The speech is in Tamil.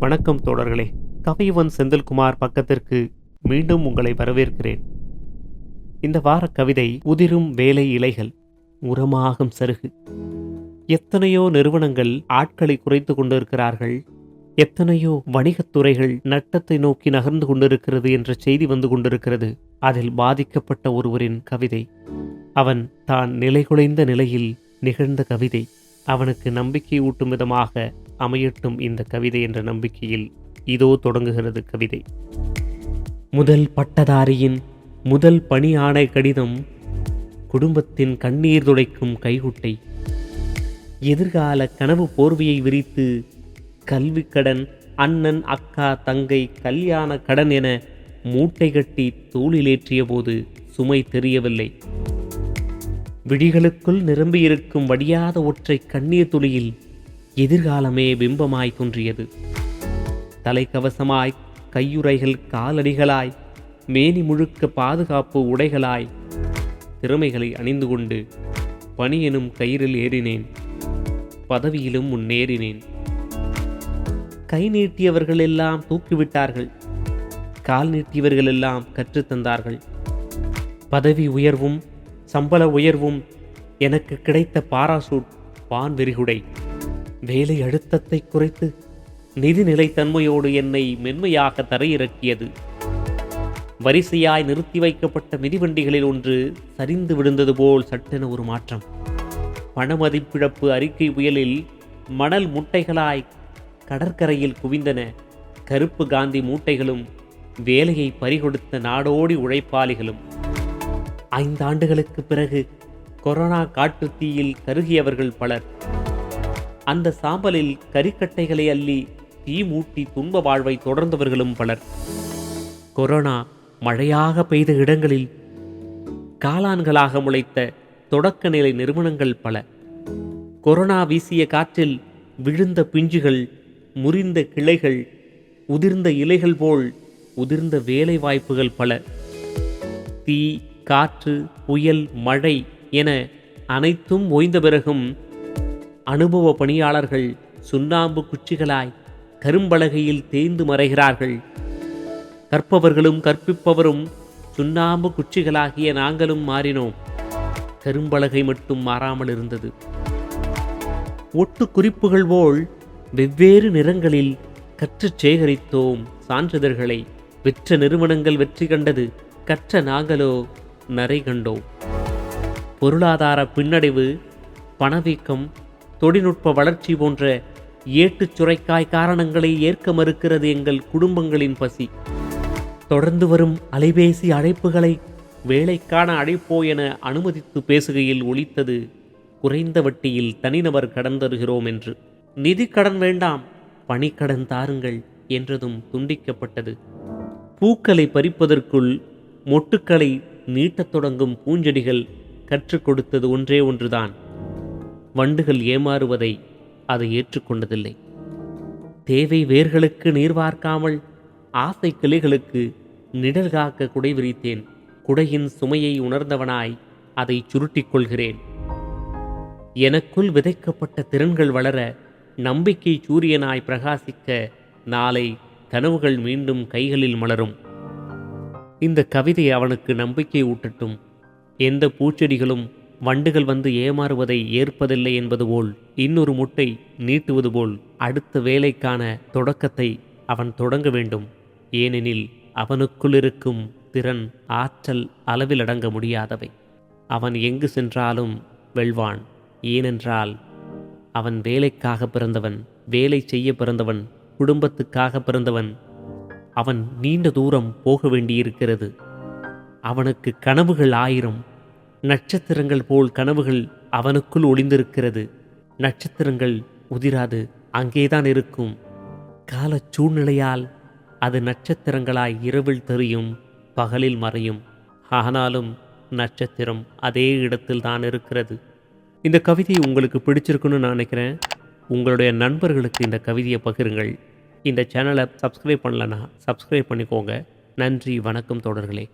வணக்கம் தோழர்களே. கவிவன் செந்தில்குமார் பக்கத்திற்கு மீண்டும் உங்களை வரவேற்கிறேன். இந்த வார கவிதை உதிரும் வேலை இலைகள் உரமாகும் சருகு. எத்தனையோ நிறுவனங்கள் ஆட்களை குறைத்து கொண்டிருக்கிறார்கள். எத்தனையோ வணிகத் துறைகள் நட்டத்தை நோக்கி நகர்ந்து கொண்டிருக்கிறது என்ற செய்தி வந்து கொண்டிருக்கிறது. அதில் பாதிக்கப்பட்ட ஒருவரின் கவிதை. அவன் தான் நிலைகுலைந்த நிலையில் நிகழ்ந்த கவிதை. அவனுக்கு நம்பிக்கை ஊட்டும் விதமாக அமையட்டும் இந்த கவிதை என்ற நம்பிக்கையில் இதோ தொடங்குகிறது கவிதை. முதல் பட்டதாரியின் முதல் பணி ஆணை கடிதம் குடும்பத்தின் கண்ணீர் துடைக்கும் கைகுட்டை. எதிர்கால கனவு போர்வையை விரித்து கல்வி கடன் அண்ணன் அக்கா தங்கை கல்யாண கடன் என மூட்டை கட்டி தூளிலேற்றிய போது சுமை தெரியவில்லை. விழிகளுக்குள் நிரம்பியிருக்கும் வடியாத ஒற்றை கண்ணீர் துளியில் எதிர்காலமே பிம்பமாய் தோன்றியது தலைக்கவசமாய் கையுறைகள் காலடிகளாய் மேனி முழுக்க பாதுகாப்பு உடைகளாய் திறமைகளை அணிந்து கொண்டு பணி எனும் கயிறில் ஏறினேன். பதவியிலும் முன்னேறினேன். கை நீட்டியவர்கள் எல்லாம் தூக்கிவிட்டார்கள். கால் நீட்டியவர்கள் எல்லாம் கற்றுத்தந்தார்கள் பதவி உயர்வும் சம்பள உயர்வும் எனக்கு கிடைத்த பாராசூட் பான் விரிகுடை வேலை அழுத்தத்தை குறைத்து நிதிநிலை தன்மையோடு என்னை மென்மையாக தரையிறக்கியது. வரிசையாய் நிறுத்தி வைக்கப்பட்ட மிதிவண்டிகளில் ஒன்று சரிந்து விழுந்தது போல் சட்டென ஒரு மாற்றம். பணமதிப்பிழப்பு அறிக்கை புயலில் மணல் முட்டைகளாய் கடற்கரையில் குவிந்தன. கருப்பு காந்தி மூட்டைகளும் வேலையை பறிகொடுத்த நாடோடி உழைப்பாளிகளும். ஐந்தாண்டுகளுக்கு பிறகு கொரோனா காற்று தீயில் கருகியவர்கள் பலர். அந்த சாம்பலில் கரிக்கட்டைகளை அள்ளி தீ மூட்டி துன்ப வாழ்வை தொடர்ந்தவர்களும் பலர். கொரோனா மழையாக பெய்த இடங்களில் காளான்களாக முளைத்த தொடக்க நிலை நிறுவனங்கள் பல. கொரோனா வீசிய காற்றில் விழுந்த பிஞ்சுகள் முறிந்த கிளைகள் உதிர்ந்த இலைகள் போல் உதிர்ந்த வேலை வாய்ப்புகள் பல தீ காற்று புயல் மழை என அனைத்தும் ஓய்ந்த பிறகும் அனுபவ பணியாளர்கள் சுண்ணாம்பு குச்சிகளாய் கரும்பலகையில் தேய்ந்து மறைகிறார்கள். கற்பவர்களும் கற்பிப்பவரும் சுண்ணாம்பு குச்சிகளாகிய நாங்களும் மாறினோம். கரும்பலகை மட்டும் மாறாமல் இருந்தது. ஒட்டு குறிப்புகள் போல் வெவ்வேறு நிறங்களில் கற்றுச் சேகரித்தோம் சான்றிதழ்களை. வெற்ற நிறுவனங்கள் வெற்றி கண்டது. கற்ற நாங்களோ நரை கண்டோம் பொருளாதார பின்னடைவு பணவீக்கம் தொழில்நுட்ப வளர்ச்சி போன்ற ஏட்டுச் சுரைக்காய் காரணங்களை ஏற்க மறுக்கிறது எங்கள் குடும்பங்களின் பசி. தொடர்ந்து வரும் அலைபேசி அழைப்புகளை வேலைக்கான அழைப்போ என அனுமதித்து பேசுகையில் ஒழித்தது குறைந்த வட்டியில் தனிநபர் கடன் தருகிறோம் என்று. நிதி கடன் வேண்டாம் பணிக்கடன் தாருங்கள் என்றதும் துண்டிக்கப்பட்டது. பூக்களை பறிப்பதற்குள் மொட்டுக்களை நீட்டத் தொடங்கும் பூஞ்செடிகள் கற்றுக் கொடுத்தது ஒன்றே ஒன்றுதான். வண்டுகள் ஏமாறுவதை அதை ஏற்றுக்கொண்டதில்லை தேவை வேர்களுக்கு நீர் வார்க்காமல் ஆசை கிளைகளுக்கு நிழல் காக்க குடை விரித்தேன். குடையின் சுமையை உணர்ந்தவனாய் அதை சுருட்டிக் கொள்கிறேன். எனக்குள் விதைக்கப்பட்ட திறன்கள் வளர நம்பிக்கை சூரியனாய் பிரகாசிக்க நாளை கனவுகள் மீண்டும் கைகளில் மலரும். இந்த கவிதை அவனுக்கு நம்பிக்கை ஊட்டட்டும். எந்த பூச்செடிகளும் வண்டுகள் வந்து ஏமாறுவதை ஏற்பதில்லை என்பது போல் இன்னொரு முட்டை நீட்டுவது போல் அடுத்த வேலைக்கான தொடக்கத்தை அவன் தொடங்க வேண்டும். ஏனெனில் அவனுக்குள் இருக்கும் திறன் ஆற்றல் அளவில் அடங்க முடியாதவை. அவன் எங்கு சென்றாலும் வெல்வான். ஏனென்றால் அவன் வேலைக்காக பிறந்தவன் வேலை செய்ய பிறந்தவன் குடும்பத்துக்காக பிறந்தவன் அவன் நீண்ட தூரம் போக வேண்டியிருக்கிறது. அவனுக்கு கனவுகள் ஆயிரம். நட்சத்திரங்கள் போல் கனவுகள் அவனுக்குள் ஒளிந்திருக்கிறது. நட்சத்திரங்கள் உதிராது அங்கேதான் இருக்கும். கால சூழ்நிலையால் அது நட்சத்திரங்களாய் இரவில் தெரியும் பகலில் மறையும். ஆனாலும் நட்சத்திரம் அதே இடத்தில் தான் இருக்கிறது. இந்த கவிதை உங்களுக்கு பிடிச்சிருக்குன்னு நான் நினைக்கிறேன். உங்களுடைய நண்பர்களுக்கு இந்த கவிதையை பகிருங்கள். இந்த சேனலை சப்ஸ்கிரைப் பண்ணலன்னா சப்ஸ்கிரைப் பண்ணிக்கோங்க. நன்றி வணக்கம் தோழர்களே.